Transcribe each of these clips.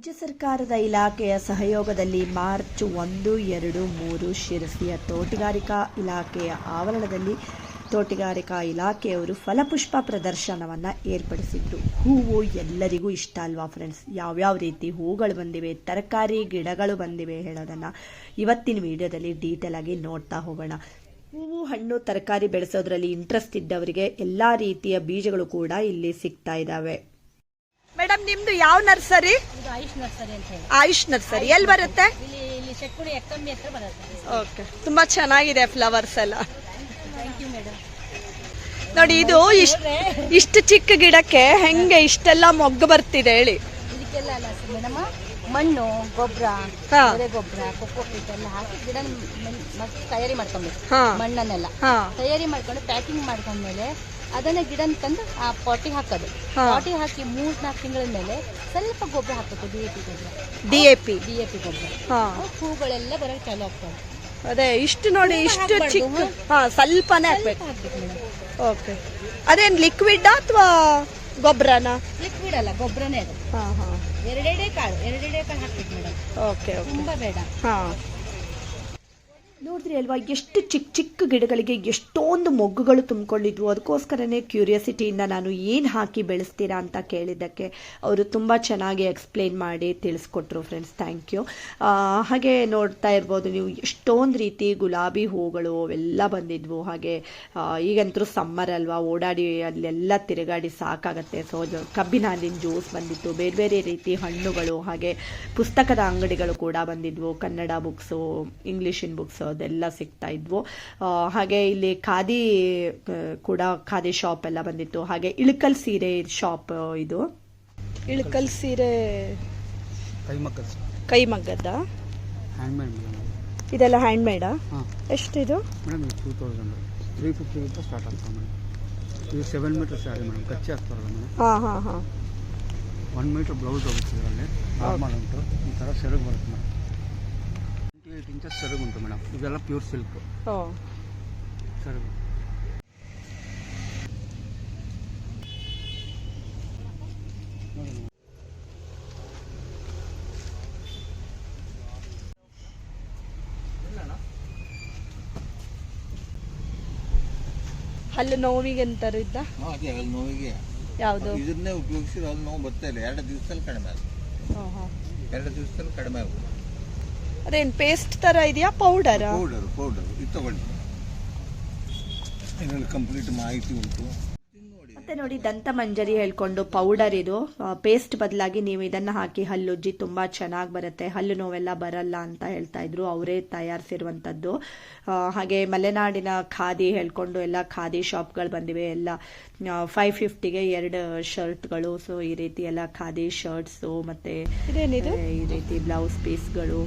ರಾಜ್ಯ ಸರ್ಕಾರದ ಇಲಾಖೆಯ ಸಹಯೋಗದಲ್ಲಿ ಮಾರ್ಚ್ ಒಂದು, ಎರಡು, ಮೂರು ಶಿರಸಿಯ ತೋಟಗಾರಿಕಾ ಇಲಾಖೆಯ ಆವರಣದಲ್ಲಿ ತೋಟಗಾರಿಕಾ ಇಲಾಖೆಯವರು ಫಲಪುಷ್ಪ ಪ್ರದರ್ಶನವನ್ನು ಏರ್ಪಡಿಸಿದ್ರು. ಹೂವು ಎಲ್ಲರಿಗೂ ಇಷ್ಟ ಅಲ್ವಾ ಫ್ರೆಂಡ್ಸ್ ಯಾವ್ಯಾವ ರೀತಿ ಹೂಗಳು ಬಂದಿವೆ, ತರಕಾರಿ ಗಿಡಗಳು ಬಂದಿವೆ ಹೇಳೋದನ್ನು ಇವತ್ತಿನ ವಿಡಿಯೋದಲ್ಲಿ ಡೀಟೇಲ್ ಆಗಿ ನೋಡ್ತಾ ಹೋಗೋಣ. ಹೂವು, ಹಣ್ಣು, ತರಕಾರಿ ಬೆಳೆಸೋದ್ರಲ್ಲಿ ಇಂಟ್ರೆಸ್ಟ್ ಇದ್ದವರಿಗೆ ಎಲ್ಲ ರೀತಿಯ ಬೀಜಗಳು ಕೂಡ ಇಲ್ಲಿ ಸಿಗ್ತಾ ಇದ್ದಾವೆ ಮೇಡಮ್ ನಿಮ್ದು ಯಾವ ನರ್ಸರಿ? ಆಯುಷ್ ನರ್ಸರಿ ಅಂತ ಹೇಳಿ. ಆಯುಷ್ ನರ್ಸರಿ. ಎಲ್ಲಿ ಬರುತ್ತೆ? ಇಲ್ಲಿ ಇಲ್ಲಿ ಶೆಟ್ಕುಡಿ ಎಕ್ಕಮ್ಮಿ ಹತ್ರ ಬರುತ್ತೆ. ಓಕೆ. ತುಂಬಾ ಚೆನ್ನಾಗಿದೆ ಫ್ಲವರ್ಸ್ ಎಲ್ಲ. ಥ್ಯಾಂಕ್ ಯು ಮೇಡಮ್ ನೋಡಿ ಇದು ಇಷ್ಟ ಇಷ್ಟು ಚಿಕ್ಕ ಗಿಡಕ್ಕೆ ಹೆಂಗೆ ಇಷ್ಟೆಲ್ಲ ಮೊಗ್ಗು ಬರ್ತಿದೆ ಹೇಳಿ. ಇದಕ್ಕೆಲ್ಲ ಅಲ್ಲ ಮೇಡಮ್ ಮಣ್ಣು ಗೊಬ್ಬರ ಹಾ. ಎರೆ ಗೊಬ್ಬರ ಕೊಕ್ಕೋ ಪೀಟ್ ಎಲ್ಲ ಹಾಕಿ ಗಿಡ ತಯಾರಿ ಮಾಡ್ಕೊಬೇಕು ಹಾ. ಮಣ್ಣನ್ನೆಲ್ಲ. ಹಾ. ತಯಾರಿ ಮಾಡ್ಕೊಂಡು ಪ್ಯಾಕಿಂಗ್ ಮಾಡ್ಕೊಂಡ್ಮೇಲೆ ಅದನ್ನ ಗಿಡ ತಂದು ಆ ಪಾಟಿ ಹಾಕೋದು. ಪಾಟಿ ಹಾಕಿ ಮೂರ್ ನಾಲ್ಕು ತಿಂಗಳ ಮೇಲೆ ಸ್ವಲ್ಪ ಗೊಬ್ಬರ ಹಾಕಬೇಕು ಡಿ ಎ ಪಿ ಗೊಬ್ಬರ. D A P. D A P ಗೊಬ್ಬರ. ಹೂಗಳೆಲ್ಲ ಬರೋಕೆ ಚಾಲು ಆಗ್ತವೆ. ಅದೇ ಇಷ್ಟು ನೋಡಿ ಇಷ್ಟು ಚಿಕ್ಕ ಹಾ. ಸ್ವಲ್ಪನೇ ಹಾಕ್ಬೇಕು. ಓಕೆ. ಅದೇನ್ ಲಿಕ್ವಿಡ್ ಅಥವಾ ಗೊಬ್ಬರನ ಲಿಕ್ವಿಡ್ ಅಲ್ಲ ಗೊಬ್ಬರನೇ ಅದು. ಹಾ ಹಾ. ಎರಡೆರಡೇ ಕಾಳು ಎರಡೆಡೆ ಕಾಳು ಹಾಕ್ಬೇಕು ಮೇಡಮ್. Okay okay. ತುಂಬಾ ಬೇಡ. ಹಾ. ನೋಡಿದ್ರಿ ಅಲ್ವಾ? ಎಷ್ಟು ಚಿಕ್ಕ ಚಿಕ್ಕ ಗಿಡಗಳಿಗೆ ಎಷ್ಟೊಂದು ಮೊಗ್ಗುಗಳು ತುಂಬಿಕೊಂಡಿದ್ವು. ಅದಕ್ಕೋಸ್ಕರನೇ ಕ್ಯೂರಿಯಾಸಿಟಿಯಿಂದ ನಾನು ಏನು ಹಾಕಿ ಬೆಳೆಸ್ತೀರಾ ಅಂತ ಕೇಳಿದ್ದಕ್ಕೆ ಅವರು ತುಂಬ ಚೆನ್ನಾಗಿ ಎಕ್ಸ್ಪ್ಲೇನ್ ಮಾಡಿ ತಿಳಿಸ್ಕೊಟ್ರು ಫ್ರೆಂಡ್ಸ್. Thank you. ಹಾಗೆ ನೋಡ್ತಾ ಇರ್ಬೋದು ನೀವು ಎಷ್ಟೊಂದು ರೀತಿ ಗುಲಾಬಿ ಹೂಗಳು ಅವೆಲ್ಲ ಬಂದಿದ್ವು. ಹಾಗೆ ಈಗಂತರೂ ಈಗಂತೂ ಸಮ್ಮರ್ ಅಲ್ವಾ? ಓಡಾಡಿ ಅಲ್ಲೆಲ್ಲ ತಿರುಗಾಡಿ ಸಾಕಾಗತ್ತೆ. ಸೊ ಕಬ್ಬಿನ ಹಾಲಿನ ಜ್ಯೂಸ್ ಬಂದಿತ್ತು. ಬೇರೆ ಬೇರೆ ರೀತಿ ಹಣ್ಣುಗಳು, ಹಾಗೆ ಪುಸ್ತಕದ ಅಂಗಡಿಗಳು ಕೂಡ ಬಂದಿದ್ವು. ಕನ್ನಡ ಬುಕ್ಸು, ಇಂಗ್ಲೀಷಿನ ಬುಕ್ಸ್ ಅದೆಲ್ಲ ಸಿಗ್ತಾ ಇದ್ವು. ಹಾಗೆ ಇಲ್ಲಿ ಖಾದಿ ಕೂಡ ಖಾದಿ ಶಾಪ್ ಎಲ್ಲ ಬಂದಿತ್ತು. ಹಾಗೆ ಇಳಕಲ್ ಸೀರೆ ಶಾಪ್ ಇದು. ಇಳಕಲ್ ಸೀರೆ ಕೈಮಗ್ಗದ ಹ್ಯಾಂಡ್ಮೇಡ್ ಮೇಡಮ್. ಇದೆಲ್ಲ ಹ್ಯಾಂಡ್ ಮೇಡಾ ಹಾಂ. ಎಷ್ಟಿದು? ಮೇಡಮ್ ಇದು ಟೂ ತೌಸಂಡ್ ತ್ರೀ ಫಿಫ್ಟಿಗಿಂತ ಸ್ಟಾರ್ಟ್ ಆಗ್ತದೆ ಮೇಡಮ್. ಇದು ಸೆವೆನ್ ಮೀಟರ್ ಸ್ಯಾರಿ ಮೇಡಮ್. ಕಚ್ಚಿ ಆಗ್ತಾರಲ್ಲ ಮೇಡಮ್. ಹಾ ಹಾ ಹಾ. ಒನ್ ಮೀಟರ್ ಬ್ಲೌಸ್ ಹೋಗುತ್ತೆ ಇದರಲ್ಲಿ. ನಾರ್ಮಲ್ ಉಂಟು. ಈ ತರ ಸೆರಗು ಬರುತ್ತೆ ಮೇಡಮ್. ಇಂಚಸ್ ಸೆರಗು ಉಂಟು ಮೇಡಮ್. ಇದೆಲ್ಲ ಪ್ಯೂರ್ ಸಿಲ್ಕ್ ಓ. ಸೆರಗು. ಹಲ್ಲು ನೋವಿಗೆ ಅಂತಾರು ಇದ್ದ? ಹಾಗೆ ಅಲ್ಲಿ ನೋವಿಗೆ. ಯಾವುದು? ಇದನ್ನೇ ಉಪಯೋಗಿಸಿ ಅಲ್ಲಿ ನೋವು ಬರ್ತಾ ಇಲ್ಲ. ಎರಡು ದಿವಸದಲ್ಲಿ ಕಡಿಮೆ ಆಗುತ್ತೆ. ಎರಡು ದಿವಸದಲ್ಲಿ ಕಡಿಮೆ ಆಗುತ್ತೆ. ಅದೇನ್ ಪೇಸ್ಟ್ ತರ ಇದೆಯಾ? ಪೌಡರ್ ಪೌಡರ್ ಪೌಡರ್ ಇದು ತಗೊಳ್ಳಿ. ಇದರಲ್ಲಿ ಕಂಪ್ಲೀಟ್ ಮಾಹಿತಿ ಉಂಟು. ನೋಡಿ ಮತ್ತೆ ನೋಡಿ ದಂತ ಮಂಜರಿ ಹೇಳ್ಕೊಂಡು ಪೌಡರ್ ಇದು. ಪೇಸ್ಟ್ ಬದಲಾಗಿ ನೀವು ಇದನ್ನ ಹಾಕಿ ಹಲ್ಲುಜ್ಜಿ ತುಂಬಾ ಚೆನ್ನಾಗಿ ಬರುತ್ತೆ. ಹಲ್ಲು ನೋವೆಲ್ಲ ಬರಲ್ಲ ಅಂತ ಹೇಳ್ತಾ ಇದ್ರು. ಅವರೇ ತಯಾರಿಸಿರುವಂಥದ್ದು ಹಾಗೆ ಮಲೆನಾಡಿನ ಖಾದಿ ಹೇಳ್ಕೊಂಡು ಎಲ್ಲ ಖಾದಿ ಶಾಪ್ಗಳು ಬಂದಿವೆ. ಎಲ್ಲ ಫೈವ್ ಫಿಫ್ಟಿಗೆ ಎರಡು ಶರ್ಟ್ಗಳು ಸೊ ಈ ರೀತಿ ಎಲ್ಲ ಖಾದಿ ಶರ್ಟ್ಸು ಮತ್ತೆ ಇದೇನಿದು? ಈ ರೀತಿ ಬ್ಲೌಸ್ ಪೀಸ್ಗಳು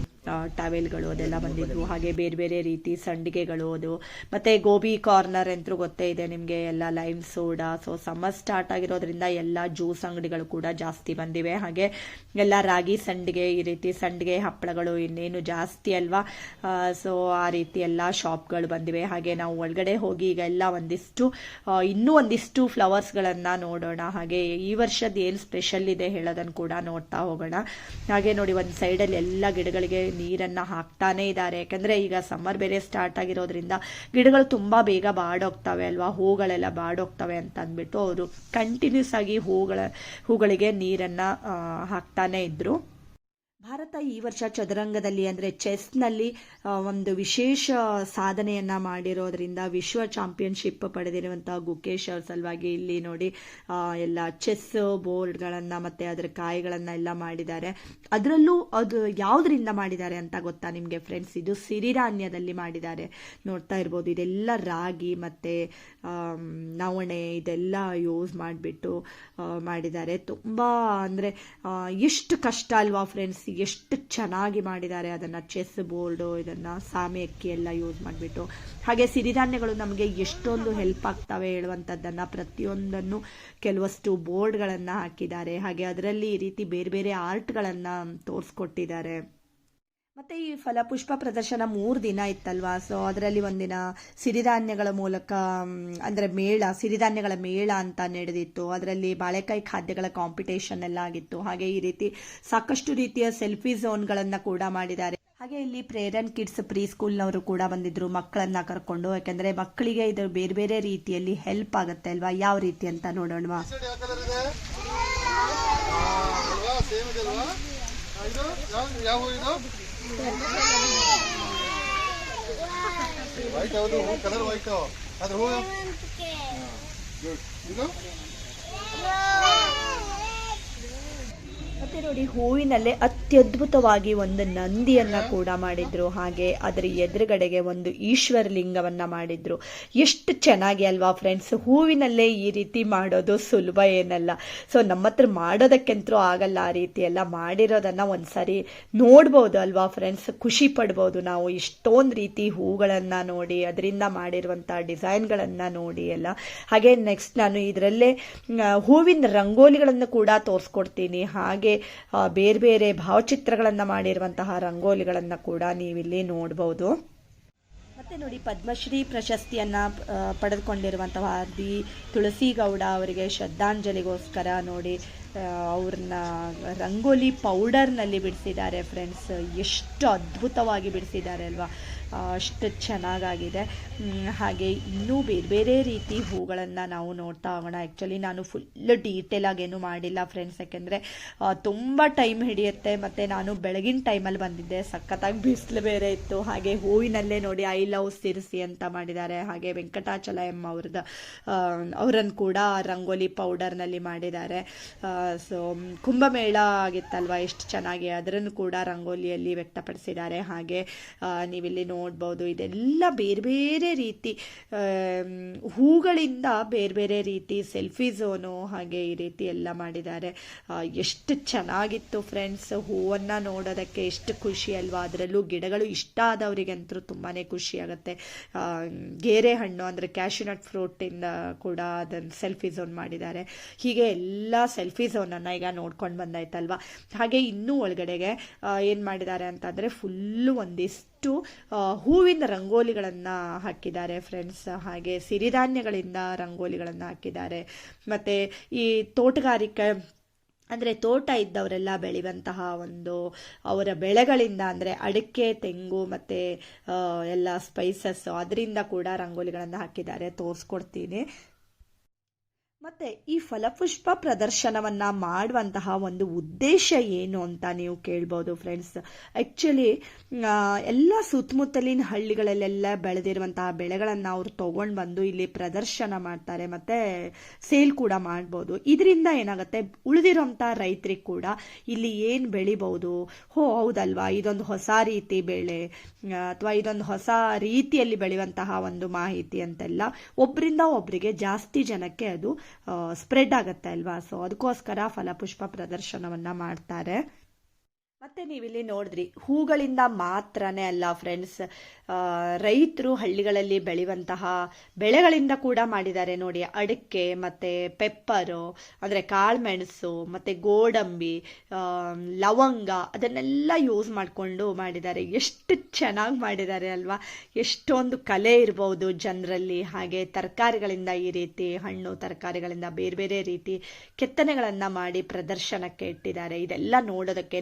ಟವೆಲ್ಗಳು ಅದೆಲ್ಲ ಬಂದಿದ್ವು. ಹಾಗೆ ಬೇರೆ ಬೇರೆ ರೀತಿ ಸಂಡಿಗೆಗಳು ಅದು. ಮತ್ತೆ ಗೋಬಿ ಕಾರ್ನರ್ ಅಂತೂ ಗೊತ್ತೇ ಇದೆ ನಿಮಗೆ. ಎಲ್ಲ lime soda so summer start ಆಗಿರೋದ್ರಿಂದ ಎಲ್ಲ ಜ್ಯೂಸ್ ಅಂಗಡಿಗಳು ಕೂಡ ಜಾಸ್ತಿ ಬಂದಿವೆ. ಹಾಗೆ ಎಲ್ಲ ರಾಗಿ ಸಂಡಿಗೆ, ಈ ರೀತಿ ಸಂಡಿಗೆ ಹಪ್ಪಳಗಳು ಇನ್ನೇನು ಜಾಸ್ತಿ ಅಲ್ವಾ? ಸೊ ಆ ರೀತಿ ಎಲ್ಲ ಶಾಪ್ಗಳು ಬಂದಿವೆ. ಹಾಗೆ ನಾವು ಒಳಗಡೆ ಹೋಗಿ ಈಗ ಎಲ್ಲ ಒಂದಿಷ್ಟು ಇನ್ನೂ ಒಂದಿಷ್ಟು ಫ್ಲವರ್ಸ್ಗಳನ್ನು ನೋಡೋಣ. ಹಾಗೆ ಈ ವರ್ಷದ ಏನು ಸ್ಪೆಷಲ್ ಇದೆ ಹೇಳೋದನ್ನು ಕೂಡ ನೋಡ್ತಾ ಹೋಗೋಣ. ಹಾಗೆ ನೋಡಿ, ಒಂದು ಸೈಡಲ್ಲಿ ಎಲ್ಲ ಗಿಡಗಳಿಗೆ ನೀರನ್ನು ಹಾಕ್ತಾನೆ ಇದ್ದಾರೆ. ಯಾಕಂದ್ರೆ ಈಗ ಸಮ್ಮರ್ ಬೇರೆ ಸ್ಟಾರ್ಟ್ ಆಗಿರೋದ್ರಿಂದ ಗಿಡಗಳು ತುಂಬಾ ಬೇಗ ಬಾಡೋಗ್ತವೆ ಅಲ್ವಾ? ಹೂಗಳೆಲ್ಲ ಬಾಡೋಗ್ತವೆ ಅಂತ ಅಂದ್ಬಿಟ್ಟು ಅವರು ಕಂಟಿನ್ಯೂಸ್ ಆಗಿ ಹೂಗಳ, ಹೂಗಳಿಗೆ ನೀರನ್ನ ಹಾಕ್ತಾನೆ ಇದ್ರು. ಭಾರತ ಈ ವರ್ಷ ಚದುರಂಗದಲ್ಲಿ ಅಂದರೆ ಚೆಸ್ನಲ್ಲಿ ಒಂದು ವಿಶೇಷ ಸಾಧನೆಯನ್ನು ಮಾಡಿರೋದ್ರಿಂದ ವಿಶ್ವ ಚಾಂಪಿಯನ್ಶಿಪ್ ಪಡೆದಿರುವಂಥ ಗುಕೇಶ್ ಅವ್ರ ಸಲುವಾಗಿ ಇಲ್ಲಿ ನೋಡಿ ಎಲ್ಲ ಚೆಸ್ ಬೋರ್ಡ್ಗಳನ್ನು ಮತ್ತು ಅದರ ಕಾಯಿಗಳನ್ನು ಎಲ್ಲ ಮಾಡಿದ್ದಾರೆ. ಅದರಲ್ಲೂ ಅದು ಯಾವುದರಿಂದ ಮಾಡಿದ್ದಾರೆ ಅಂತ ಗೊತ್ತಾ ನಿಮಗೆ ಫ್ರೆಂಡ್ಸ್ ಇದು ಸಿರಿಧಾನ್ಯದಲ್ಲಿ ಮಾಡಿದ್ದಾರೆ. ನೋಡ್ತಾ ಇರ್ಬೋದು, ಇದೆಲ್ಲ ರಾಗಿ ಮತ್ತೆ ನವಣೆ ಇದೆಲ್ಲ ಯೂಸ್ ಮಾಡಿಬಿಟ್ಟು ಮಾಡಿದ್ದಾರೆ. ತುಂಬ ಅಂದರೆ ಎಷ್ಟು ಕಷ್ಟ ಅಲ್ವಾ ಫ್ರೆಂಡ್ಸ್ ಎಷ್ಟು ಚೆನ್ನಾಗಿ ಮಾಡಿದ್ದಾರೆ ಅದನ್ನು ಚೆಸ್ ಬೋರ್ಡು, ಇದನ್ನು ಸಾಮೆ ಅಕ್ಕಿ ಎಲ್ಲ ಯೂಸ್ ಮಾಡಿಬಿಟ್ಟು. ಹಾಗೆ ಸಿರಿಧಾನ್ಯಗಳು ನಮಗೆ ಎಷ್ಟೊಂದು ಹೆಲ್ಪ್ ಆಗ್ತವೆ ಹೇಳುವಂಥದ್ದನ್ನು ಪ್ರತಿಯೊಂದನ್ನು ಕೆಲವಷ್ಟು ಬೋರ್ಡ್ಗಳನ್ನು ಹಾಕಿದ್ದಾರೆ. ಹಾಗೆ ಅದರಲ್ಲಿ ಈ ರೀತಿ ಬೇರೆ ಬೇರೆ ಆರ್ಟ್ಗಳನ್ನು ತೋರಿಸ್ಕೊಟ್ಟಿದ್ದಾರೆ. ಮತ್ತು ಈ ಫಲಪುಷ್ಪ ಪ್ರದರ್ಶನ ಮೂರು ದಿನ ಇತ್ತಲ್ವಾ? ಸೊ ಅದರಲ್ಲಿ ಒಂದಿನ ಸಿರಿಧಾನ್ಯಗಳ ಮೂಲಕ ಅಂದರೆ ಮೇಳ, ಸಿರಿಧಾನ್ಯಗಳ ಮೇಳ ಅಂತ ನಡೆದಿತ್ತು. ಅದರಲ್ಲಿ ಬಾಳೆಕಾಯಿ ಖಾದ್ಯಗಳ ಕಾಂಪಿಟೇಷನ್ ಎಲ್ಲ ಆಗಿತ್ತು. ಹಾಗೆ ಈ ರೀತಿ ಸಾಕಷ್ಟು ರೀತಿಯ ಸೆಲ್ಫಿ ಝೋನ್ಗಳನ್ನು ಕೂಡ ಮಾಡಿದ್ದಾರೆ. ಹಾಗೆ ಇಲ್ಲಿ ಪ್ರೇರನ್ ಕಿಡ್ಸ್ ಪ್ರೀ ಸ್ಕೂಲ್ನವರು ಕೂಡ ಬಂದಿದ್ರು ಮಕ್ಕಳನ್ನ ಕರ್ಕೊಂಡು. ಯಾಕಂದ್ರೆ ಮಕ್ಕಳಿಗೆ ಇದು ಬೇರೆ ಬೇರೆ ರೀತಿಯಲ್ಲಿ ಹೆಲ್ಪ್ ಆಗುತ್ತೆ ಅಲ್ವಾ? ಯಾವ ರೀತಿ ಅಂತ ನೋಡೋಣವಾ? ವೈಟ್ ಯಾವುದು ಹೂ ಕಲರ್ ವೈಟ್ ಅದ್ರ ಹೂ ಗುಡ್ ಇದು ಮತ್ತೆ ನೋಡಿ ಹೂವಿನಲ್ಲೇ ಅತ್ಯದ್ಭುತವಾಗಿ ಒಂದು ನಂದಿಯನ್ನ ಕೂಡ ಮಾಡಿದ್ರು. ಹಾಗೆ ಅದರ ಎದುರುಗಡೆಗೆ ಒಂದು ಈಶ್ವರ ಲಿಂಗವನ್ನ ಮಾಡಿದ್ರು. ಎಷ್ಟು ಚೆನ್ನಾಗಿ ಅಲ್ವಾ ಫ್ರೆಂಡ್ಸ್ ಹೂವಿನಲ್ಲೇ ಈ ರೀತಿ ಮಾಡೋದು ಸುಲಭ ಏನಲ್ಲ. ಸೊ ನಮ್ಮ ಹತ್ರ ಮಾಡೋದಕ್ಕಂತೂ ಆಗಲ್ಲ ಆ ರೀತಿ ಎಲ್ಲ ಮಾಡಿರೋದನ್ನ ಒಂದ್ಸರಿ ನೋಡ್ಬೋದು ಅಲ್ವಾ ಫ್ರೆಂಡ್ಸ್ ಖುಷಿ ಪಡ್ಬೋದು ನಾವು ಇಷ್ಟೊಂದು ರೀತಿ ಹೂಗಳನ್ನ ನೋಡಿ, ಅದರಿಂದ ಮಾಡಿರುವಂಥ ಡಿಸೈನ್ಗಳನ್ನ ನೋಡಿ ಎಲ್ಲ. ಹಾಗೆ ನೆಕ್ಸ್ಟ್ ನಾನು ಇದರಲ್ಲೇ ಹೂವಿನ ರಂಗೋಲಿಗಳನ್ನು ಕೂಡ ತೋರಿಸ್ಕೊಡ್ತೀನಿ. ಹಾಗೆ ಬೇರೆ ಬೇರೆ ಭಾವಚಿತ್ರಗಳನ್ನು ಮಾಡಿರುವಂತಹ ರಂಗೋಲಿಗಳನ್ನು ಕೂಡ ನೀವಿಲ್ಲಿ ನೋಡ್ಬೋದು. ಮತ್ತೆ ನೋಡಿ, ಪದ್ಮಶ್ರೀ ಪ್ರಶಸ್ತಿಯನ್ನ ಪಡೆದುಕೊಂಡಿರುವಂತಹ ದಿ ತುಳಸಿಗೌಡ ಅವರಿಗೆ ಶ್ರದ್ಧಾಂಜಲಿಗೋಸ್ಕರ ನೋಡಿ ಅವ್ರನ್ನ ರಂಗೋಲಿ ಪೌಡರ್ನಲ್ಲಿ ಬಿಡಿಸಿದ್ದಾರೆ ಫ್ರೆಂಡ್ಸ್. ಎಷ್ಟು ಅದ್ಭುತವಾಗಿ ಬಿಡಿಸಿದ್ದಾರೆ ಅಲ್ವಾ. ಅಷ್ಟು ಚೆನ್ನಾಗಾಗಿದೆ. ಹಾಗೆ ಇನ್ನೂ ಬೇರೆ ಬೇರೆ ರೀತಿ ಹೂಗಳನ್ನು ನಾವು ನೋಡ್ತಾ ಹೋಗೋಣ. ಆ್ಯಕ್ಚುಲಿ ನಾನು ಫುಲ್ ಡೀಟೇಲ್ ಆಗೇನು ಮಾಡಿಲ್ಲ ಫ್ರೆಂಡ್ಸ್ ಯಾಕೆಂದರೆ ತುಂಬ ಟೈಮ್ ಹಿಡಿಯುತ್ತೆ. ಮತ್ತು ನಾನು ಬೆಳಗಿನ ಟೈಮಲ್ಲಿ ಬಂದಿದ್ದೆ. ಸಖತ್ತಾಗಿ ಬಿಸಿಲು ಬೇರೆ ಇತ್ತು. ಹಾಗೆ ಹೂವಿನಲ್ಲೇ ನೋಡಿ ಐ ಲವ್ ಸಿರಿಸಿ ಅಂತ ಮಾಡಿದ್ದಾರೆ. ಹಾಗೆ ವೆಂಕಟಾಚಲ ಎಂ ಅವ್ರದ್ದು ಅವರನ್ನು ಕೂಡ ರಂಗೋಲಿ ಪೌಡರ್ನಲ್ಲಿ ಮಾಡಿದ್ದಾರೆ. ಸೊ ಕುಂಭಮೇಳ ಆಗಿತ್ತಲ್ವ? ಎಷ್ಟು ಚೆನ್ನಾಗಿ. ಅದರನ್ನು ಕೂಡ ರಂಗೋಲಿಯಲ್ಲಿ ವ್ಯಕ್ತಪಡಿಸಿದ್ದಾರೆ. ಹಾಗೆ ನೀವಿಲ್ಲಿ ನೀವಿಲ್ಲಿ ನೋಡ್ಬೋದು. ಇದೆಲ್ಲ ಬೇರೆ ಬೇರೆ ರೀತಿ ಹೂಗಳಿಂದ ಬೇರೆ ಬೇರೆ ರೀತಿ ಸೆಲ್ಫಿ ಝೋನು ಹಾಗೆ ಈ ರೀತಿ ಎಲ್ಲ ಮಾಡಿದ್ದಾರೆ. ಎಷ್ಟು ಚೆನ್ನಾಗಿತ್ತು ಫ್ರೆಂಡ್ಸ್ ಹೂವನ್ನು ನೋಡೋದಕ್ಕೆ, ಎಷ್ಟು ಖುಷಿ ಅಲ್ವಾ? ಅದರಲ್ಲೂ ಗಿಡಗಳು ಇಷ್ಟ ಆದವರಿಗಂತೂ ತುಂಬಾ ಖುಷಿ ಆಗುತ್ತೆ. ಗೇರೆ ಹಣ್ಣು ಅಂದರೆ ಕ್ಯಾಶುನಟ್ ಫ್ರೂಟಿಂದ ಕೂಡ ಅದನ್ನು ಸೆಲ್ಫಿ ಝೋನ್ ಮಾಡಿದ್ದಾರೆ. ಹೀಗೆ ಎಲ್ಲ ಸೆಲ್ಫಿ ಝೋನನ್ನು ಈಗ ನೋಡ್ಕೊಂಡು ಬಂದಾಯ್ತಲ್ವಾ? ಹಾಗೆ ಇನ್ನೂ ಒಳಗಡೆಗೆ ಏನು ಮಾಡಿದ್ದಾರೆ ಅಂತಂದರೆ, ಫುಲ್ಲು ಒಂದಿಷ್ಟು ಆ, ಹೂವಿನ ರಂಗೋಲಿಗಳನ್ನು ಹಾಕಿದ್ದಾರೆ ಫ್ರೆಂಡ್ಸ್ ಹಾಗೆ ಸಿರಿಧಾನ್ಯಗಳಿಂದ ರಂಗೋಲಿಗಳನ್ನು ಹಾಕಿದ್ದಾರೆ. ಮತ್ತು ಈ ತೋಟಗಾರಿಕೆ ಅಂದರೆ ತೋಟ ಇದ್ದವರೆಲ್ಲ ಬೆಳೆಯುವಂತಹ ಒಂದು ಅವರ ಬೆಳೆಗಳಿಂದ ಅಂದರೆ ಅಡಿಕೆ ತೆಂಗು ಮತ್ತು ಎಲ್ಲ ಸ್ಪೈಸಸ್ ಅದರಿಂದ ಕೂಡ ರಂಗೋಲಿಗಳನ್ನು ಹಾಕಿದ್ದಾರೆ. ತೋರಿಸ್ಕೊಡ್ತೀನಿ. ಮತ್ತೆ ಈ ಫಲಪುಷ್ಪ ಪ್ರದರ್ಶನವನ್ನ ಮಾಡುವಂತಹ ಒಂದು ಉದ್ದೇಶ ಏನು ಅಂತ ನೀವು ಕೇಳ್ಬೋದು ಫ್ರೆಂಡ್ಸ್ ಆ್ಯಕ್ಚುಲಿ ಎಲ್ಲ ಸುತ್ತಮುತ್ತಲಿನ ಹಳ್ಳಿಗಳಲ್ಲೆಲ್ಲ ಬೆಳೆದಿರುವಂತಹ ಬೆಳೆಗಳನ್ನು ಅವ್ರು ತೊಗೊಂಡು ಬಂದು ಇಲ್ಲಿ ಪ್ರದರ್ಶನ ಮಾಡ್ತಾರೆ, ಮತ್ತು ಸೇಲ್ ಕೂಡ ಮಾಡ್ಬೋದು. ಇದರಿಂದ ಏನಾಗುತ್ತೆ ಉಳಿದಿರೋಂಥ ರೈತರಿಗೆ ಕೂಡ ಇಲ್ಲಿ ಏನು ಬೆಳಿಬಹುದು ಹೋ, ಹೌದಲ್ವಾ? ಇದೊಂದು ಹೊಸ ರೀತಿ ಬೆಳೆ ಅಥವಾ ಇದೊಂದು ಹೊಸ ರೀತಿಯಲ್ಲಿ ಬೆಳೆಯುವಂತಹ ಒಂದು ಮಾಹಿತಿ ಅಂತೆಲ್ಲ ಒಬ್ಬರಿಂದ ಒಬ್ಬರಿಗೆ ಜಾಸ್ತಿ ಜನಕ್ಕೆ ಅದು ಸ್ಪ್ರೆಡ್ ಆಗುತ್ತೆ ಅಲ್ವಾ? ಸೊ ಅದಕ್ಕೋಸ್ಕರ ಫಲಪುಷ್ಪ ಪ್ರದರ್ಶನವನ್ನ ಮಾಡ್ತಾರೆ. ಮತ್ತೆ ನೀವಿಲ್ಲಿ ನೋಡಿದ್ರಿ, ಹೂಗಳಿಂದ ಮಾತ್ರನೇ ಅಲ್ಲ ಫ್ರೆಂಡ್ಸ್ ರೈತರು ಹಳ್ಳಿಗಳಲ್ಲಿ ಬೆಳೆಯುವಂತಹ ಬೆಳೆಗಳಿಂದ ಕೂಡ ಮಾಡಿದ್ದಾರೆ ನೋಡಿ. ಅಡಿಕೆ, ಮತ್ತು ಪೆಪ್ಪರು, ಅಂದರೆ ಕಾಳುಮೆಣಸು, ಮತ್ತು ಗೋಡಂಬಿ ಲವಂಗ, ಅದನ್ನೆಲ್ಲ ಯೂಸ್ ಮಾಡಿಕೊಂಡು ಮಾಡಿದ್ದಾರೆ. ಎಷ್ಟು ಚೆನ್ನಾಗಿ ಮಾಡಿದ್ದಾರೆ ಅಲ್ವಾ? ಎಷ್ಟೊಂದು ಕಲೆ ಇರ್ಬೋದು ಜನರಲ್ಲಿ. ಹಾಗೆ ತರಕಾರಿಗಳಿಂದ ಈ ರೀತಿ, ಹಣ್ಣು ತರಕಾರಿಗಳಿಂದ ಬೇರೆ ಬೇರೆ ರೀತಿ ಕೆತ್ತನೆಗಳನ್ನು ಮಾಡಿ ಪ್ರದರ್ಶನಕ್ಕೆ ಇಟ್ಟಿದ್ದಾರೆ. ಇದೆಲ್ಲ ನೋಡೋದಕ್ಕೆ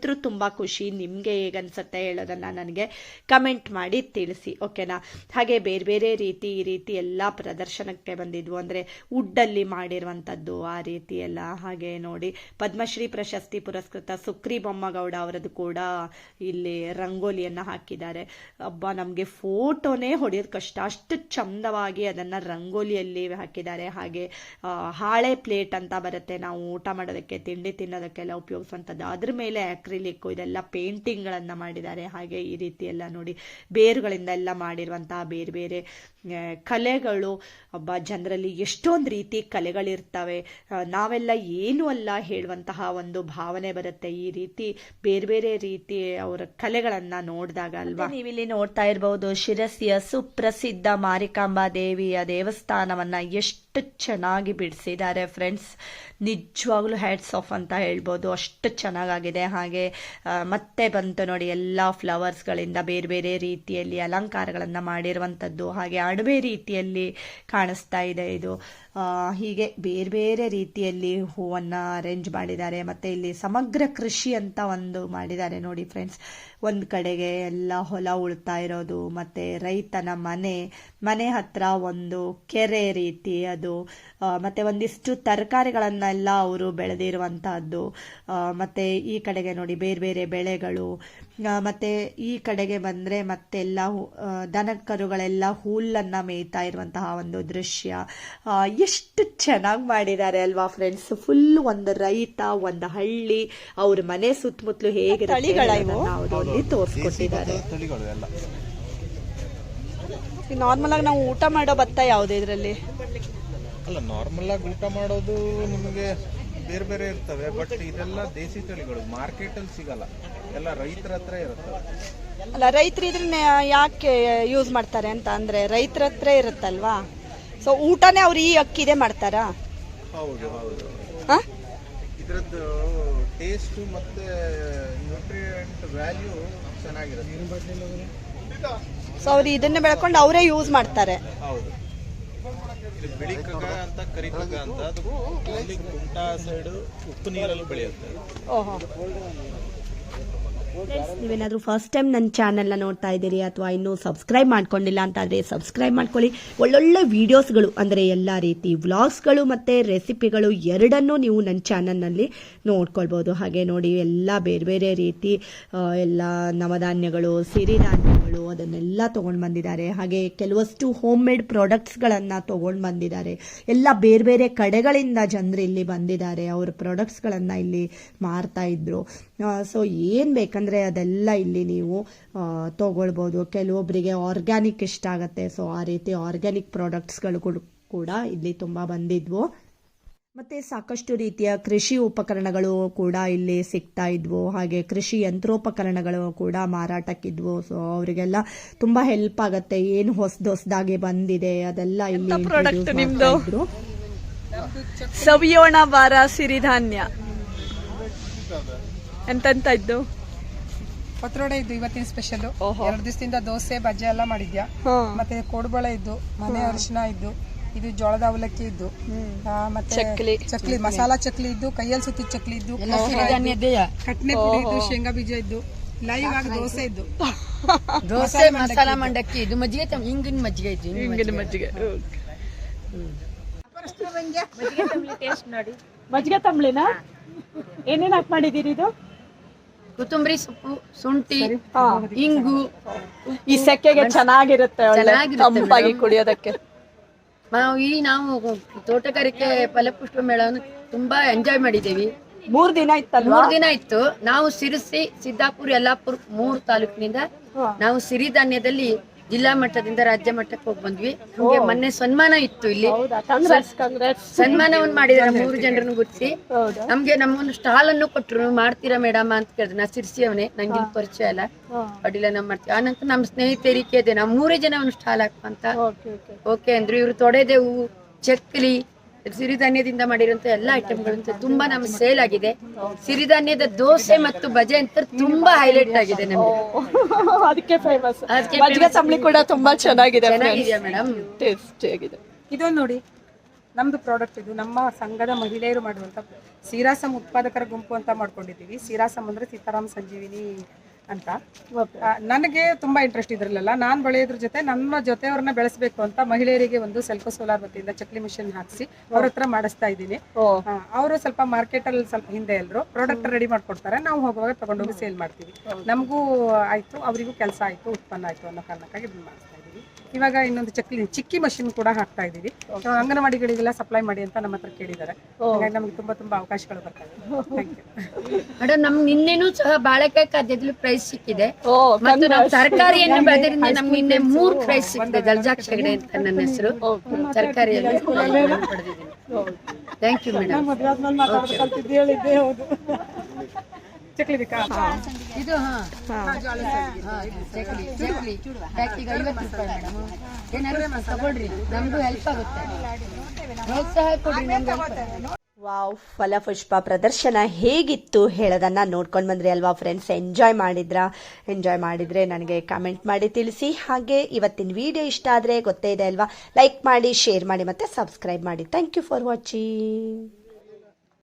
ನನಗಂತೂ ತುಂಬ ಖುಷಿ ನಿಮಗೆ ಹೇಗನ್ಸುತ್ತೆ ಹೇಳೋದನ್ನು ನನಗೆ ಕಮೆಂಟ್ ಮಾಡಿ ತಿಳಿಸಿ ಓಕೆನಾ ಹಾಗೆ ಬೇರೆ ಬೇರೆ ರೀತಿ ಈ ರೀತಿ ಎಲ್ಲ ಪ್ರದರ್ಶನಕ್ಕೆ ಬಂದಿದ್ವು. ಅಂದರೆ ವುಡ್ಡಲ್ಲಿ ಮಾಡಿರುವಂಥದ್ದು ಆ ರೀತಿ ಎಲ್ಲ. ಹಾಗೆ ನೋಡಿ, ಪದ್ಮಶ್ರೀ ಪ್ರಶಸ್ತಿ ಪುರಸ್ಕೃತ ಸುಕ್ರಿ ಬೊಮ್ಮಗೌಡ ಅವರದ್ದು ಕೂಡ ಇಲ್ಲಿ ರಂಗೋಲಿಯನ್ನು ಹಾಕಿದ್ದಾರೆ. ಅಬ್ಬ, ನಮಗೆ ಫೋಟೋನೇ ಹೊಡೆಯೋದು ಕಷ್ಟ. ಅಷ್ಟು ಚಂದವಾಗಿ ಅದನ್ನು ರಂಗೋಲಿಯಲ್ಲಿ ಹಾಕಿದ್ದಾರೆ. ಹಾಗೆ ಹಾಳೆ ಪ್ಲೇಟ್ ಅಂತ ಬರುತ್ತೆ. ನಾವು ಊಟ ಮಾಡೋದಕ್ಕೆ, ತಿಂಡಿ ತಿನ್ನೋದಕ್ಕೆಲ್ಲ ಉಪಯೋಗಿಸುವಂಥದ್ದು ಅದ್ರ ಮೇಲೆ ಅಕ್ರಿಲಿಕ್ಕು ಇದೆಲ್ಲ ಪೇಂಟಿಂಗ್ಗಳನ್ನು ಮಾಡಿದ್ದಾರೆ. ಹಾಗೆ ಈ ರೀತಿ ಎಲ್ಲ ನೋಡಿ ಬೇರುಗಳಿಂದ ಎಲ್ಲ ಮಾಡಿರುವಂತಹ ಬೇರೆ ಬೇರೆ ಕಲೆಗಳು. ಒಬ್ಬ ಜನರಲ್ಲಿ ಎಷ್ಟೊಂದು ರೀತಿ ಕಲೆಗಳಿರ್ತವೆ. ನಾವೆಲ್ಲ ಏನು ಅಲ್ಲ ಹೇಳುವಂತಹ ಒಂದು ಭಾವನೆ ಬರುತ್ತೆ. ಈ ರೀತಿ ಬೇರೆ ಬೇರೆ ರೀತಿ ಅವರ ಕಲೆಗಳನ್ನ ನೋಡಿದಾಗ ಅಲ್ವಾ? ನೀವಿಲ್ಲಿ ನೋಡ್ತಾ ಇರಬಹುದು ಶಿರಸಿಯ ಸುಪ್ರಸಿದ್ಧ ಮಾರಿಕಾಂಬಾ ದೇವಿಯ ದೇವಸ್ಥಾನವನ್ನ ಎಷ್ಟು ಚೆನ್ನಾಗಿ ಬಿಡಿಸಿದ್ದಾರೆ ಫ್ರೆಂಡ್ಸ್. ನಿಜವಾಗ್ಲೂ ಹ್ಯಾಟ್ಸ್ ಆಫ್ ಅಂತ ಹೇಳ್ಬೋದು. ಅಷ್ಟು ಚೆನ್ನಾಗಾಗಿದೆ. ಹಾಗೆ ಆ, ಮತ್ತೆ ಬಂತು ನೋಡಿ ಎಲ್ಲ ಫ್ಲವರ್ಸ್ಗಳಿಂದ ಬೇರೆ ಬೇರೆ ರೀತಿಯಲ್ಲಿ ಅಲಂಕಾರಗಳನ್ನು ಮಾಡಿರುವಂಥದ್ದು ಹಾಗೆ ಅಣಬೆ ರೀತಿಯಲ್ಲಿ ಕಾಣಿಸ್ತಾ ಇದೆ ಇದು. ಹೀಗೆ ಬೇರೆ ಬೇರೆ ರೀತಿಯಲ್ಲಿ ಹೂವನ್ನು ಅರೇಂಜ್ ಮಾಡಿದ್ದಾರೆ. ಮತ್ತು ಇಲ್ಲಿ ಸಮಗ್ರ ಕೃಷಿ ಅಂತ ಒಂದು ಮಾಡಿದ್ದಾರೆ ನೋಡಿ ಫ್ರೆಂಡ್ಸ್ ಒಂದು ಕಡೆಗೆ ಎಲ್ಲ ಹೊಲ ಉಳ್ತಾ ಇರೋದು, ಮತ್ತು ರೈತನ ಮನೆ ಮನೆ ಹತ್ರ ಒಂದು ಕೆರೆ ರೀತಿ ಅದು ಮತ್ತು ಒಂದಿಷ್ಟು ತರಕಾರಿಗಳನ್ನೆಲ್ಲ ಅವರು ಬೆಳೆದಿರುವಂತಹದ್ದು ಮತ್ತು ಈ ಕಡೆಗೆ ನೋಡಿ ಬೇರೆ ಬೇರೆ ಬೆಳೆಗಳು ಮತ್ತೆ ಈ ಕಡೆಗೆ ಬಂದ್ರೆ ಮತ್ತೆಲ್ಲ ಹು- ಆ, ದನ ಕರುಗಳೆಲ್ಲ ಹುಲ್ಲನ್ನ ಮೇಯ್ತಾ ಇರುವಂತಹ ಒಂದು ದೃಶ್ಯ. ಎಷ್ಟು ಚೆನ್ನಾಗಿ ಮಾಡಿದ್ದಾರೆ ಅಲ್ವಾ ಫ್ರೆಂಡ್ಸ್ ಫುಲ್ ಒಂದು ರೈತ ಒಂದು ಹಳ್ಳಿ ಅವ್ರ ಮನೆ ಸುತ್ತಮುತ್ತಲು ಹೇಗೆ ಅಲ್ಲಿ ತೋರಿಸ್ಕೊಟ್ಟಿದ್ದಾರೆ. ನಾರ್ಮಲ್ ಆಗಿ ನಾವು ಊಟ ಮಾಡೋ ಭತ್ತ ಯಾವ್ದು ಇದರಲ್ಲಿ? ಅಲ್ಲ ನಾರ್ಮಲ್ ಆಗಿ ಊಟ ಮಾಡೋದು ನಿಮಗೆ ಬೇರೆ ಬೇರೆ ಇರ್ತವೆ ಬಟ್ ಇದೆಲ್ಲ ದೇಸಿ ತಳಿಗಳು ಮಾರ್ಕೆಟ್ ಅಲ್ಲಿ ಸಿಗಲ್ಲ. ಎಲ್ಲ ರೈತರ ಹತ್ರ ಇರುತ್ತೆ. ಅಲ್ಲ ರೈತರು ಇದನ್ನ ಯಾಕೆ ಯೂಸ್ ಮಾಡ್ತಾರೆ ಅಂತ ಅಂದ್ರೆ ರೈತರ ಹತ್ರ ಇರುತ್ತಲ್ವಾ? ಸೊ ಊಟನೇ ಅವ್ರು ಈ ಅಕ್ಕಿದೆ ಮಾಡ್ತಾರಾ? ಹೌದು ಹೌದು. ಹಾ? ಇದರದ್ದು ಟೇಸ್ಟ್ ಮತ್ತೆ ನ್ಯೂಟ್ರಿಯೆಂಟ್ ವ್ಯಾಲ್ಯೂ ಚೆನ್ನಾಗಿರುತ್ತೆ. ಸೊ ಅವ್ರು ಇದನ್ನ ಬೆಳ್ಕೊಂಡು ಅವರೇ ಯೂಸ್ ಮಾಡ್ತಾರೆ. ಹೌದು. ಇದು ಬಿಳಿ ಕಗ ಅಂತ ಕರಿ ಕಗ ಅಂತ ಅದು ಇಲ್ಲಿ ಕುಮಟಾ ಸೈಡ್ ಉಪ್ಪು ನೀರಲ್ಲಿ ಬೆಳೆಯುತ್ತೆ. ಓಹೋ. ನೀವೇನಾದರೂ ಫಸ್ಟ್ ಟೈಮ್ ನನ್ನ ಚಾನೆಲ್ನ ನೋಡ್ತಾ ಇದ್ದೀರಿ ಅಥವಾ ಇನ್ನೂ ಸಬ್ಸ್ಕ್ರೈಬ್ ಮಾಡ್ಕೊಂಡಿಲ್ಲ ಅಂತಾದರೆ ಸಬ್ಸ್ಕ್ರೈಬ್ ಮಾಡ್ಕೊಳ್ಳಿ. ಒಳ್ಳೊಳ್ಳೆ ವಿಡಿಯೋಸ್ಗಳು ಅಂದರೆ ಎಲ್ಲ ರೀತಿ ವ್ಲಾಗ್ಸ್ಗಳು ಮತ್ತು ರೆಸಿಪಿಗಳು ಎರಡನ್ನೂ ನೀವು ನನ್ನ ಚಾನಲ್ನಲ್ಲಿ ನೋಡ್ಕೊಳ್ಬೋದು. ಹಾಗೆ ನೋಡಿ, ಎಲ್ಲ ಬೇರೆ ಬೇರೆ ರೀತಿ ಎಲ್ಲ ನವಧಾನ್ಯಗಳು, ಸಿರಿಧಾನ್ಯಗಳು ಅದನ್ನೆಲ್ಲ ತೊಗೊಂಡು ಬಂದಿದ್ದಾರೆ. ಹಾಗೆ ಕೆಲವಷ್ಟು ಹೋಮ್ ಮೇಡ್ ಪ್ರಾಡಕ್ಟ್ಸ್ಗಳನ್ನು ತೊಗೊಂಡು ಬಂದಿದ್ದಾರೆ. ಎಲ್ಲ ಬೇರೆ ಬೇರೆ ಕಡೆಗಳಿಂದ ಜನರು ಇಲ್ಲಿ ಬಂದಿದ್ದಾರೆ. ಅವ್ರ ಪ್ರಾಡಕ್ಟ್ಸ್ಗಳನ್ನು ಇಲ್ಲಿ ಮಾರ್ತಾ ಇದ್ರು. ಸೊ ಏನು ಬೇಕಂದರೆ ಅದೆಲ್ಲ ಇಲ್ಲಿ ನೀವು ತೊಗೊಳ್ಬೋದು. ಕೆಲವೊಬ್ಬರಿಗೆ ಆರ್ಗ್ಯಾನಿಕ್ ಇಷ್ಟ ಆಗುತ್ತೆ. ಸೊ ಆ ರೀತಿ ಆರ್ಗ್ಯಾನಿಕ್ ಪ್ರಾಡಕ್ಟ್ಸ್ಗಳು ಕೂಡ ಇಲ್ಲಿ ತುಂಬ ಬಂದಿದ್ವು. ಮತ್ತೆ ಸಾಕಷ್ಟು ರೀತಿಯ ಕೃಷಿ ಉಪಕರಣಗಳು ಕೂಡ ಇಲ್ಲಿ ಸಿಗ್ತಾ ಇದ್ವು. ಹಾಗೆ ಕೃಷಿ ಯಂತ್ರೋಪಕರಣಗಳು ಕೂಡ ಮಾರಾಟಕ್ಕಿದ್ವು. ಸೊ ಅವರಿಗೆಲ್ಲ ತುಂಬಾ ಹೆಲ್ಪ್ ಆಗತ್ತೆ. ಏನು ಹೊಸದ ಹೊಸದಾಗಿ ಬಂದಿದೆ ಅದೆಲ್ಲ ಇಲ್ಲಿ ಪ್ರಾಡಕ್ಟ್ ಸವಿಯೋಣ ಬಾರ ಸಿರಿಧಾನ್ಯ. ಎಂತೆಂತ ಇದ್ದು? ಪತ್ರೊಡೆ ಇದ್ದು ಇವತ್ತಿನ ಸ್ಪೆಷಲ್ ಎರಡು ದಿವಸದಿಂದ ದೋಸೆ ಬಜ್ಜೆ ಎಲ್ಲ ಮಾಡಿದ್ಯಾ? ಮತ್ತೆ ಕೋಡುಬಳೆ ಇದ್ದು ಮನೆ ಅರಿಶಿನ ಇದ್ದು ಇದು ಜೋಳದ ಅವಲಕ್ಕಿ ಇದ್ದು ಮತ್ತೆ ಚಕ್ಲಿ. ಚಕ್ಲಿ ಮಸಾಲಾ ಚಕ್ಲಿ ಇದ್ದು ಕೈಯಲ್ಲಿ ಸುತ್ತಿದ ಚಕ್ಲಿ ಇದ್ದು ಕಟ್ನೆ ಪುಡಿ ಇದ್ದು ಶೇಂಗಾ ಬೀಜ ಇದ್ದು ಲೈವ್ ಆಗಿ ದೋಸೆ ಇದ್ದು. ದೋಸೆ ಮಸಾಲಾ ಮಂಡಕ್ಕಿ ಇದು ಮಜ್ಜಿಗೆ ಹಿಂಗಿನ ಮಜ್ಜಿಗೆ ಇದ್ದು ಹಿಂಗಿನ ಮಜ್ಜಿಗೆ. ಮಜ್ಜಿಗೆ. ತಂಬ್ಳಿನ? ಏನೇನ್ ಹಾಕಿ ಮಾಡಿದೀರಿ ಇದು? ಕೊತ್ತಂಬರಿ ಸೊಪ್ಪು ಶುಂಠಿ ಇಂಗು ಈ ಸೆಕೆಗೆ ಚೆನ್ನಾಗಿರುತ್ತೆ ಒಳ್ಳೆ ಚೆನ್ನಾಗಿರುತ್ತೆ ತಂಪಾಗಿ madam. ಕುಡಿಯೋದಕ್ಕೆ. ನಾವು ಈ ನಾವು ತೋಟಗಾರಿಕೆ ಫಲಪುಷ್ಪ ಮೇಳವನ್ನು ತುಂಬಾ ಎಂಜಾಯ್ ಮಾಡಿದ್ದೇವೆ. ಮೂರ್ ದಿನ ಇತ್ತಲ್ವಾ? ಮೂರ್ ದಿನ ಇತ್ತು. ನಾವು ಸಿರಿಸಿ ಸಿದ್ದಾಪುರ ಯಲ್ಲಾಪುರ್ ಮೂರು ತಾಲೂಕಿನಿಂದ ನಾವು ಸಿರಿಧಾನ್ಯದಲ್ಲಿ ಜಿಲ್ಲಾ ಮಟ್ಟದಿಂದ ರಾಜ್ಯ ಮಟ್ಟಕ್ಕೆ ಹೋಗಿ ಬಂದ್ವಿ. ನಮ್ಗೆ ಮೊನ್ನೆ ಸನ್ಮಾನ ಇತ್ತು ಇಲ್ಲಿ. ಸನ್ಮಾನವನ್ನು ಮಾಡಿದಾರೆ ಮೂರು ಜನರನ್ನು ಗುರುತಿಸಿ. ನಮ್ಗೆ ನಮ್ಮೊಂದು ಸ್ಟಾಲ್ ಅನ್ನು ಕೊಟ್ರು. ಮಾಡ್ತೀರಾ ಮೇಡಮ್ ಅಂತ ಕೇಳಿದ್ರು. ನಾ ಸಿರ್ಸಿ ಅವನೇ. ನಂಗೆ ಇಲ್ಲಿ ಪರಿಚಯ ಅಲ್ಲ. ಅಡಿಲ್ಲ ನಮ್ ಮಾಡ್ತೀವಿ ಆನಂತರ ನಮ್ಮ ಸ್ನೇಹಿತರಿಗೆ ಇದೆ ನಾವು ಮೂರೇ ಜನ ಒಂದು ಸ್ಟಾಲ್ ಹಾಕುವಂತ ಅಂತ. ಓಕೆ ಅಂದ್ರು. ಇವರು ತೊಡೆದೆವು ಚಕ್ಲಿ ಸಿರಿಧಾನ್ಯದಿಂದ ಮಾಡಿರುವಂತ ಎಲ್ಲಾ ಐಟಮ್ಗಳು ತುಂಬಾ ನಮ್ ಸೇಲ್ ಆಗಿದೆ. ಸಿರಿಧಾನ್ಯದ ದೋಸೆ ಮತ್ತು ಬಜೆ ಅಂತ ತುಂಬಾ ಹೈಲೈಟ್ ಆಗಿದೆ ನಮ್ಗೆ. ಅದಕ್ಕೆ ಫೇಮಸ್ ಮಜ್ಜಿಗೆ ಕೂಡ ತುಂಬಾ ಚೆನ್ನಾಗಿದೆ ಚೆನ್ನಾಗಿದೆ ಮೇಡಮ್ ಟೇಸ್ಟಿ ಆಗಿದೆ. ಇದೊಂದು ನೋಡಿ ನಮ್ದು ಪ್ರಾಡಕ್ಟ್ ಇದು. ನಮ್ಮ ಸಂಘದ ಮಹಿಳೆಯರು ಮಾಡುವಂತ ಸೀರಾಸಂ ಉತ್ಪಾದಕರ ಗುಂಪು ಅಂತ ಮಾಡ್ಕೊಂಡಿದ್ದೀವಿ. ಸೀರಾಸಂ ಅಂದ್ರೆ ಸೀತಾರಾಮ್ ಸಂಜೀವಿನಿ ಅಂತ. ನನಗೆ ತುಂಬಾ ಇಂಟ್ರೆಸ್ಟ್ ಇದ್ರಲ್ಲ ನಾನು ಬೆಳೆಯೋದ್ರ ಜೊತೆ ನಮ್ಮ ಜೊತೆಯವ್ರನ್ನ ಬೆಳೆಸಬೇಕು ಅಂತ ಮಹಿಳೆಯರಿಗೆ ಒಂದು ಸೆಲ್ಫೋ ಸೋಲಾರ್ ವತಿಯಿಂದ ಚಕ್ಲಿ ಮಿಷನ್ ಹಾಕಿಸಿ ಅವ್ರ ಹತ್ರ ಮಾಡಿಸ್ತಾ ಇದ್ದೀನಿ. ಅವರು ಸ್ವಲ್ಪ ಮಾರ್ಕೆಟ್ ಅಲ್ಲಿ ಸ್ವಲ್ಪ ಹಿಂದೆ ಎಲ್ರು ಪ್ರಾಡಕ್ಟ್ ರೆಡಿ ಮಾಡ್ಕೊಡ್ತಾರೆ. ನಾವು ಹೋಗುವಾಗ ತಗೊಂಡೋಗಿ ಸೇಲ್ ಮಾಡ್ತೀವಿ. ನಮಗೂ ಆಯ್ತು ಅವರಿಗೂ ಕೆಲಸ ಆಯ್ತು ಉತ್ಪನ್ನ ಆಯ್ತು ಅನ್ನೋ ಕಾರಣಕ್ಕಾಗಿ ಇದನ್ನ ಮಾಡಿಸ್ತಾ ಇವಾಗ ಇನ್ನೊಂದು ಚಕ್ಲಿ ಚಿಕ್ಕಿ ಮಷಿನ್ ಕೂಡ ಹಾಕ್ತಾ ಇದೀವಿ ಅಂಗನವಾಡಿಗಳಿಗೆಲ್ಲ ಸಪ್ಲೈ ಮಾಡಿ ಅಂತ ನಮ್ಮ ಹತ್ರ ಕೇಳಿದ್ದಾರೆ. ಹಾಗಾಗಿ ನಮ್ಗೆ ತುಂಬಾ ತುಂಬಾ ಅವಕಾಶಗಳು ಬರ್ತವೆ ಥ್ಯಾಂಕ್ ಯು ಮೇಡಮ್ ನಮ್ಗೆ ನಿನ್ನೆನೂ ಸಹ ಬಾಳೆಕಾಯಿ ಖಾದ್ಯದಲ್ಲಿ ಪ್ರೈಸ್ ಸಿಕ್ಕಿದೆ. ಮತ್ತು ನಾವು ತರಕಾರಿಯನ್ನು ಬೆಳೆದ್ರಿಂದ ನಮ್ಗೆ ನಿನ್ನೆ ಮೂರು ಪ್ರೈಸ್ ಸಿಕ್ಕಿದೆ. ಜಲ್ಜಾಕ್ಷ ಹೆಗಡೆ ಅಂತ ನನ್ನ ಹೆಸರು. ತರಕಾರಿಯಲ್ಲಿ ಥ್ಯಾಂಕ್ ಯು ಮೇಡಮ್ ಹೇಳಿದ್ದೆ ಹೌದು. ಚಕ್ಲಿ ಬೇಕಾ? ಇದು ಹಾ. ಹಾ, ಚಕ್ಲಿ ಚಕ್ಲಿ ಪ್ಯಾಕಿಗೆ ಐವತ್ತು ರೂಪಾಯಿ ಮೇಡಮ್. ಏನಾದ್ರು ತಗೊಳ್ರಿ. ನಮಗೂ ಹೆಲ್ಪ್ ಆಗುತ್ತೆ. ಪ್ರೋತ್ಸಾಹ ಕೊಡ್ರಿ ನಮ್ಗೆ. help ಆಗುತ್ತೆ. ವಾವ್ ಫಲಪುಷ್ಪ ಪ್ರದರ್ಶನ ಹೇಗಿತ್ತು ಹೇಳೋದನ್ನ ನೋಡ್ಕೊಂಡು ಬಂದ್ರಿ ಅಲ್ವಾ ಫ್ರೆಂಡ್ಸ್ ಎಂಜಾಯ್ ಮಾಡಿದ್ರಾ? ಎಂಜಾಯ್ ಮಾಡಿದ್ರೆ ನನಗೆ ಕಮೆಂಟ್ ಮಾಡಿ ತಿಳಿಸಿ. ಹಾಗೆ ಇವತ್ತಿನ ವಿಡಿಯೋ ಇಷ್ಟ ಆದರೆ ಗೊತ್ತೇ ಇದೆ ಅಲ್ವಾ? ಲೈಕ್ ಮಾಡಿ ಶೇರ್ ಮಾಡಿ ಮತ್ತೆ ಸಬ್ಸ್ಕ್ರೈಬ್ ಮಾಡಿ. Thank you for watching